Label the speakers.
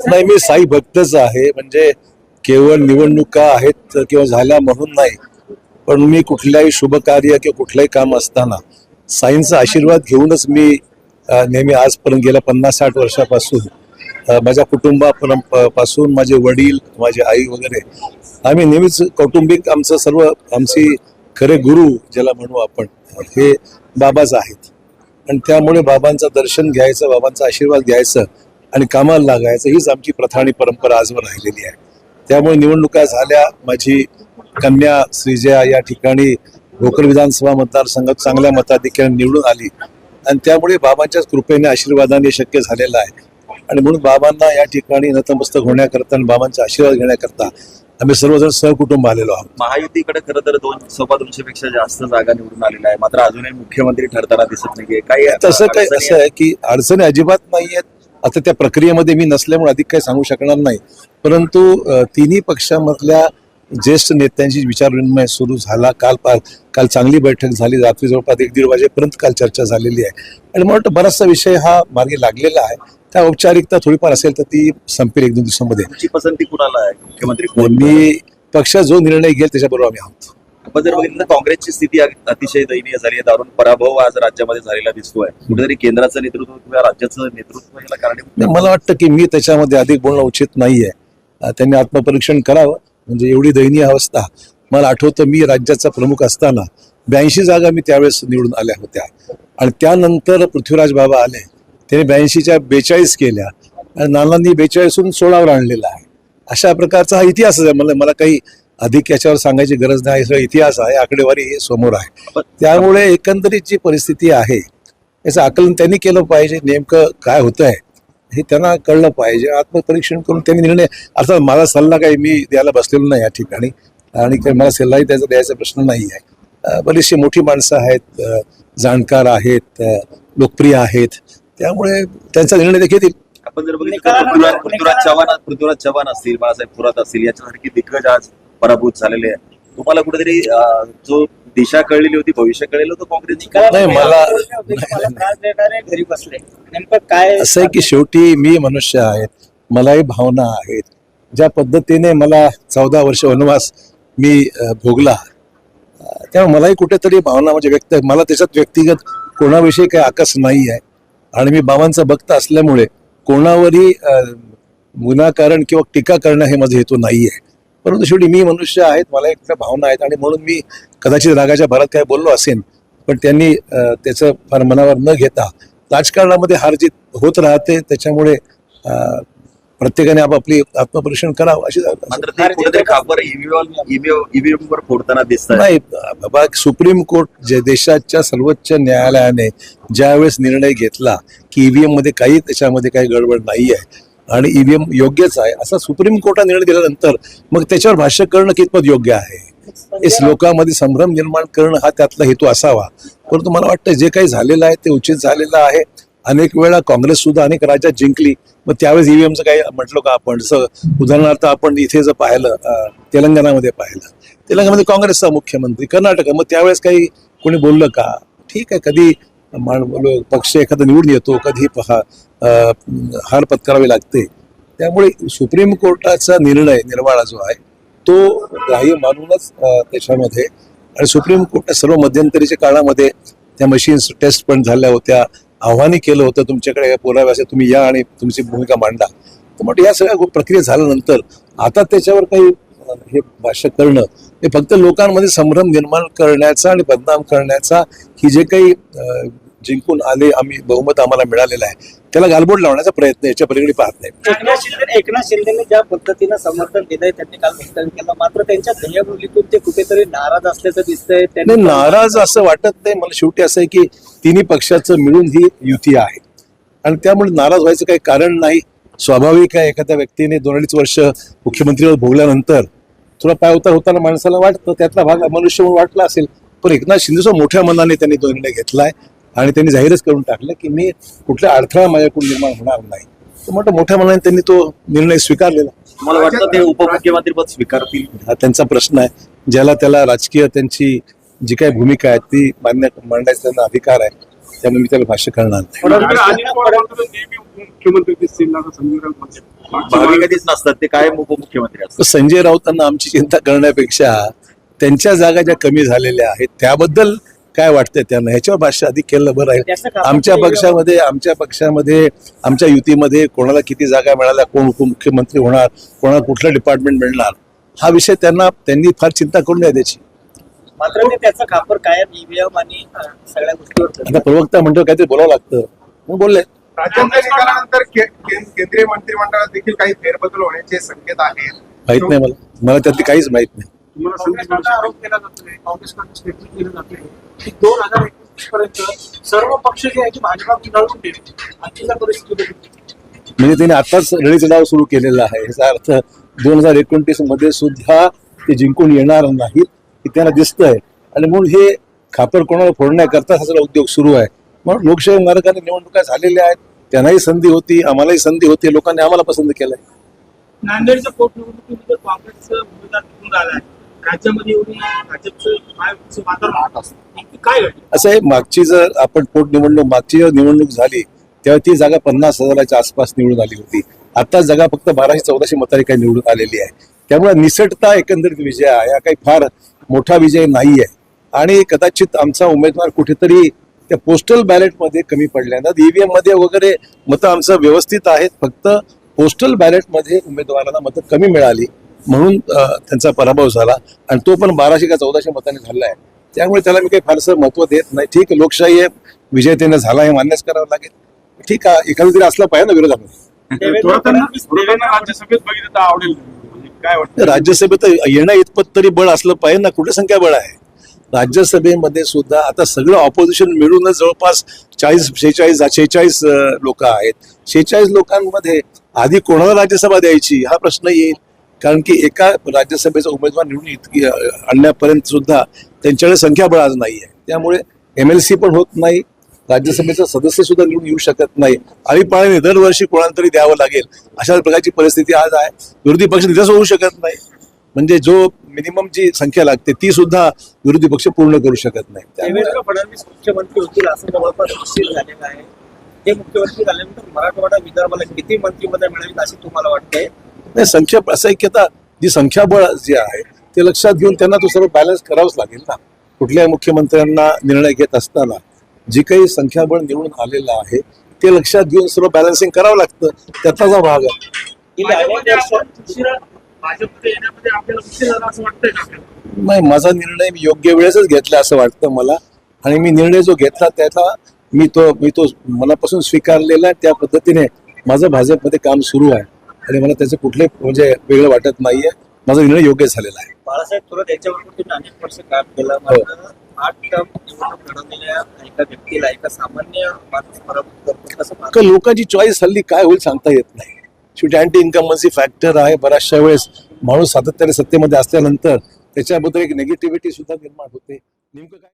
Speaker 1: नाही मी साई भक्तच आहे. म्हणजे केवळ निवडणुका आहेत किंवा झाल्या म्हणून नाही पण मी कुठल्याही शुभ कार्य किंवा कुठलंही काम असताना साईंचा आशीर्वाद घेऊनच मी नेहमी आजपर्यंत गेल्या पन्नास साठ वर्षापासून अ, माझ्या कुटुंबापासून माझे वडील माझी आई वगैरे आम्ही नेहमीच कौटुंबिक आमचं सर्व आमची खरे गुरु ज्याला म्हणू आपण हे बाबाच आहेत. आणि त्यामुळे बाबांचं दर्शन घ्यायचं बाबांचा आशीर्वाद घ्यायचं आणि कामाला लागायचं हीच आमची प्रथा आणि परंपरा आजवर राहिलेली आहे. त्यामुळे निवडणुका झाल्या माझी कन्या श्रीजया या ठिकाणी भोकर विधानसभा मतदारसंघात चांगल्या मताधिक्याने निवडून आली. आणि त्यामुळे बाबांच्याच कृपेने आशीर्वादाने शक्य झालेलं आहे. आणि म्हणून बाबांना या ठिकाणी नतमस्तक होण्याकरता आणि बाबांचा आशीर्वाद घेण्याकरता आम्ही सर्वजण सहकुटुंब आलेलो आहोत.
Speaker 2: महायुतीकडे खरं तर दोन सव्वा दोनशे पेक्षा जास्त जागा निवडून आलेल्या आहे मात्र अजूनही मुख्यमंत्री ठरताना दिसत नाहीये. काही
Speaker 1: तसं काही असं आहे की अडचणी अजिबात नाही आहेत आता त्या प्रक्रियेमध्ये मी नसल्यामुळे अधिक काही सांगू शकणार नाही. परंतु तिन्ही पक्षामधल्या ज्येष्ठ नेत्यांची विचारविनिमय सुरू झाला. काल पा काल चांगली बैठक झाली. रात्री जवळपास एक दीड वाजेपर्यंत काल चर्चा झालेली आहे. आणि मला वाटतं बराचसा विषय हा मार्गी लागलेला आहे. त्या औपचारिकता थोडीफार असेल तर ती संपेल एक दोन दिवसामध्ये.
Speaker 2: पसंती कुणाला आहे? मुख्यमंत्री कोण
Speaker 1: मी पक्ष जो निर्णय घेईल त्याच्याबरोबर आम्ही आहोत.
Speaker 2: आपण जर बघितलं तर काँग्रेसची स्थिती अतिशय दयनीय झाली आहे. दारुण पराभव आज राज्यामध्ये झालेला दिसतोय. कुठेतरी केंद्राचं नेतृत्व किंवा राज्याचं नेतृत्व याला
Speaker 1: कारण मला वाटतं की मी त्याच्यामध्ये अधिक बोलणं उचित नाहीये. त्यांनी आत्मपरीक्षण करावं. म्हणजे एवढी दयनीय अवस्था. मला आठवतं मी राज्याचा प्रमुख असताना ब्याऐंशी जागा मी त्यावेळेस निवडून आल्या होत्या. आणि त्यानंतर पृथ्वीराज बाबा आले. त्यांनी ब्याऐंशीच्या बेचाळीस केल्या. आणि नानांनी बेचाळीसून सोळावर आणलेला आहे. अशा प्रकारचा हा इतिहास आहे. मला मला काही अधिक याच्यावर सांगायची गरज नाही सगळं इतिहास आहे आकडेवारी हे समोर आहे. त्यामुळे एकंदरीत जी परिस्थिती आहे याचं आकलन त्यांनी केलं पाहिजे नेमकं काय होतं आहे हे त्यांना कळलं पाहिजे. आत्मपरीक्षण करून त्यांनी निर्णय अर्थात मला सल्ला काही मी द्यायला बसलेलो नाही या ठिकाणी आणि काही मला सल्लाही त्याचा द्यायचा प्रश्न नाही आहे. बरीचशी मोठी माणसं आहेत जाणकार आहेत लोकप्रिय आहेत त्यामुळे त्यांचा निर्णय ते घेतील
Speaker 2: आपण जर बघितलं पृथ्वीराज पृथ्वीराज चव्हाण पृथ्वीराज चव्हाण असतील बाळासाहेब थोरात असतील याच्यासारखी दिग्गज आज पराभूत झालेले आहे तुम्हाला कुठेतरी जो दिशा कळलेली होती भविष्य कळलेलं होतं काँग्रेस
Speaker 1: नाही, मला-
Speaker 3: मला त्रास देणारे घरी बसले. नेमकं काय
Speaker 1: असं आहे की शेवटी मी मनुष्य आहे मलाही भावना आहेत. ज्या पद्धतीने मला चौदा वर्ष वनवास मी भोगला त्यामुळे मलाही कुठेतरी भावना म्हणजे व्यक्त मला त्याच्यात व्यक्तिगत कोणाविषयी काही आकस नाही आहे. आणि मी बाबांचा भक्त असल्यामुळे कोणावरही गुन्हाकारण किंवा टीका करणं हे माझा हेतू नाही आहे. परंतु शेवटी मी मनुष्य आहेत मला एक भावना आहेत आणि म्हणून मी कदाचित रागाच्या भरात काय बोललो असेन पण त्यांनी त्याचं फार मनावर न घेता राजकारणामध्ये हार जीत होत राहते त्याच्यामुळे प्रत्येकाने आपापली आत्मपरीक्षण करावं अशी
Speaker 2: फोडताना दिसत
Speaker 1: नाही बाबा सुप्रीम कोर्ट जे देशाच्या सर्वोच्च न्यायालयाने ज्यावेळेस निर्णय घेतला की ईव्हीएममध्ये काही त्याच्यामध्ये काही गडबड नाही आहे आणि ईव्हीएम योग्यच आहे असा सुप्रीम कोर्टाने निर्णय दिल्यानंतर मग त्याच्यावर भाष्य करणं कितपत योग्य आहे? श्लोकामध्ये लोकांमध्ये संभ्रम निर्माण करणं हा त्यातला हेतू असावा. परंतु मला वाटतं जे काही झालेलं आहे ते उचित झालेलं आहे. अनेक वेळा काँग्रेस सुद्धा अनेक राज्यात जिंकली. मग त्यावेळेस ईव्हीएमचं काही म्हटलो का आपण? जसं उदाहरणार्थ आपण इथे जर पाहिलं तेलंगणामध्ये पाहिलं. तेलंगणामध्ये काँग्रेसचा मुख्यमंत्री कर्नाटक मग त्यावेळेस काही कोणी बोललं का? ठीक आहे कधी मान- पक्ष एखादा निवडून येतो कधी पहा हार पत्करावी लागते. त्यामुळे सुप्रीम कोर्टाचा निर्णय निर्वाळा जो आहे तो ग्राह्य मानूनच त्याच्यामध्ये आणि सुप्रीम कोर्टने सर्व मध्यंतरीच्या काळामध्ये त्या मशीन्स टेस्ट पण झाल्या होत्या आव्हाने केलं होतं तुमच्याकडे काय पुरावे तुम्ही या आणि तुमची भूमिका मांडा. तर म्हटलं या सगळ्या प्रक्रिया झाल्यानंतर आता त्याच्यावर काही हे भाष्य करणं हे फक्त लोकांमध्ये संभ्रम निर्माण करण्याचा आणि बदनाम करण्याचा ही जे काही जिंकून आले आम्ही बहुमत आम्हाला मिळालेलं आहे. त्याला गालबोट लावण्याचा प्रयत्न याच्या पलीकडे पाहत नाही.
Speaker 3: एकनाथ शिंदे एकनाथ शिंदेने ज्या पद्धतीनं समर्थन दिलंय त्यांनी काल वक्तव्य केलं. मात्र त्यांच्या ध्येयभूमीतून ते कुठेतरी नाराज असल्याचं दिसतंय.
Speaker 1: नाही नाराज असं वाटत नाही. मला शेवटी असं आहे की तिन्ही पक्षाचं मिळून ही युती आहे. आणि त्यामुळे नाराज व्हायचं काही कारण नाही. स्वाभाविक आहे एखाद्या व्यक्तीने दोन अडीच वर्ष मुख्यमंत्रीवर भोगल्यानंतर थोडा पाय उतार होताना माणसाला वाटतं. त्यातला भाग मनुष्य म्हणून वाटला असेल. पण एकनाथ शिंदेचा मोठ्या मनाने त्यांनी तो निर्णय घेतलाय. आणि त्यांनी जाहीरच करून टाकलं की मी कुठला अडथळा माझ्याकडून निर्माण होणार नाही. तर म्हटलं मोठ्या मनाने त्यांनी तो निर्णय स्वीकारलेला.
Speaker 2: मला वाटतं ते उपमुख्यमंत्री पद स्वीकारतील?
Speaker 1: हा त्यांचा प्रश्न आहे. ज्याला त्याला राजकीय त्यांची जी काही भूमिका आहे ती मान्य मांडायचा त्यांना अधिकार आहे त्यामुळे मी त्याला भाष्य करणार नाही. तर संजय राऊतांना आमची चिंता करण्यापेक्षा त्यांच्या जागा ज्या कमी झालेल्या आहेत त्याबद्दल काय वाटतंय त्यांना? ह्याच्यावर भाष्य अधिक केलं बरं आहे. आमच्या पक्षामध्ये आमच्या पक्षामध्ये आमच्या युतीमध्ये कोणाला किती जागा मिळाल्या कोण उपमुख्यमंत्री होणार कोणाला कुठलं डिपार्टमेंट मिळणार? हा विषय त्यांना त्यांनी फार चिंता करू नये त्याची
Speaker 3: मात्र ते त्याचं खापर कायम ईव्हीएम आणि सगळ्या गोष्टीवर.
Speaker 1: आता प्रवक्ता म्हणतो काहीतरी बोलावं लागतं. मग बोलले.
Speaker 4: राज्याच्या निकालानंतर केंद्रीय मंत्रिमंडळात देखील काही फेरबदल होण्याचे संकेत आहेत.
Speaker 1: माहीत नाही मला. मला त्यातली काहीच माहीत नाही.
Speaker 4: तुम्हाला शकते.
Speaker 5: आरोप केला जातोय काँग्रेसकडून स्टेटमेंट केलं जाते. की दोन हजार एकवीस पर्यंत सर्व पक्ष जे आहे भाजपा पिंडाळून गेले आजच्या परिस्थिती बघितली.
Speaker 1: म्हणजे त्यांनी आताच रणीचा डाव सुरू केलेला आहे. याचा अर्थ दोन हजार एकोणतीसमध्ये सुद्धा ते जिंकून येणार नाहीत हे त्यांना दिसतंय. आणि म्हणून हे खापर कोणाला फोडण्याकरता हा सगळा उद्योग सुरू आहे. म्हणून लोकशाही मार्गाने निवडणुका झालेल्या आहेत. त्यांनाही संधी होती आम्हालाही संधी होती लोकांनी आम्हाला पसंत केलंय.
Speaker 5: नांदेडच्या पोटनिवडणुकीमध्ये काँग्रेसचा उमेदवार निवडून आलाय राज्यामध्ये एवढी भाजपचं महायुतीचं वातावरण नेमकी काय घडलं?
Speaker 1: असं आहे मागची जर आपण पोटनिवडणूक मागची जर निवडणूक झाली तेव्हा ती जागा पन्नास हजाराच्या आसपास निवडून आली होती. आता जागा फक्त बाराशे चौदाशे मताधिकारी निवडून आलेली आहे. त्यामुळे निसटता एकंदरीत विजय आहे. हा काही फार मोठा विजय नाही आहे आणि कदाचित आमचा उमेदवार कुठेतरी त्या पोस्टल बॅलेटमध्ये कमी पडल्यानं ईव्हीएममध्ये वगैरे मतं आमचं व्यवस्थित आहेत. फक्त पोस्टल बॅलेटमध्ये उमेदवारांना मतं कमी मिळाली. म्हणून त्यांचा पराभव झाला. आणि तो पण बाराशे का चौदाशे मतांनी झाला आहे. त्यामुळे त्याला मी काही फारसं महत्त्व देत नाही. ठीक आहे लोकशाही आहे. विजय त्याने झाला हे मान्यच करावं लागेल. ठीक आहे एखादा तरी असला पाहिजे ना विरोधामध्ये
Speaker 4: राज्यसभेत बघितलं आवडेल. म्हणजे काय वाटतं?
Speaker 1: राज्यसभेत येणं इतपत तरी बळ असलं पाहिजे ना. कुठे संख्याबळ आहे? राज्यसभेमध्ये सुद्धा आता सगळं ऑपोजिशन मिळूनच जवळपास चाळीस शेहेचाळीस शेहेचाळीस लोक आहेत. शेहेचाळीस लोकांमध्ये आधी कोणाला राज्यसभा द्यायची? हा प्रश्न येईल. कारण की एका राज्यसभेचा उमेदवार निवडून इतकी आणण्यापर्यंत सुद्धा त्यांच्याकडे संख्याबळ आज नाही आहे त्यामुळे एम एल सी पण होत नाही राज्यसभेचा सदस्य सुद्धा निवडून येऊ शकत नाही. आळीपाळीने दरवर्षी कोणाला तरी द्यावं लागेल अशा प्रकारची परिस्थिती आज आहे. विरोधी पक्ष तिथंच होऊ शकत नाही. म्हणजे जो मिनिमम जी संख्या लागते ती सुद्धा विरोधी पक्ष पूर्ण करू शकत नाही. त्यामुळे
Speaker 3: देवेंद्र फडणवीस मुख्यमंत्री होतील असं जवळपास निश्चित झालेलं आहे. ते मुख्यमंत्री झाल्यानंतर मराठवाडा विदर्भाला किती मंत्रिपदं मिळेल अशी तुम्हाला वाटतंय?
Speaker 1: नाही संख्या असं आहे की आता जी संख्याबळ जे आहे ते लक्षात घेऊन त्यांना तो सर्व बॅलन्स करावंच लागेल ना. कुठल्याही मुख्यमंत्र्यांना निर्णय घेत असताना जी काही संख्याबळ निवडून आलेलं आहे ते लक्षात घेऊन सर्व बॅलन्सिंग करावं लागतं. त्यातला जो भाग आहे. नाही माझा निर्णय मी योग्य वेळेसच घेतला असं वाटतं मला. आणि मी निर्णय जो घेतला त्याचा मी तो मी तो मनापासून स्वीकारलेला त्या पद्धतीने माझं भाजपमध्ये काम सुरू आहे. आणि मला त्याचं कुठले म्हणजे वेगळं वाटत नाहीये. माझा निर्णय योग्य झालेला आहे.
Speaker 3: बाळासाहेब थोरात याच्यावर तुम्ही अनेक वर्ष काम केलं? मात्र आठ टर्म निवडणूक लढवलेल्या एका व्यक्तीला एका सामान्य माणूस पराभूत करतो कसं पाहता?
Speaker 1: का लोकांची चॉईस हल्ली काय होईल सांगता येत नाही. शेवटी अँटी इन्कमन्सी फॅक्टर आहे. बऱ्याचशा वेळेस माणूस सातत्याने सत्तेमध्ये असल्यानंतर त्याच्याबद्दल एक निगेटिव्हिटी सुद्धा निर्माण होते. नेमकं काय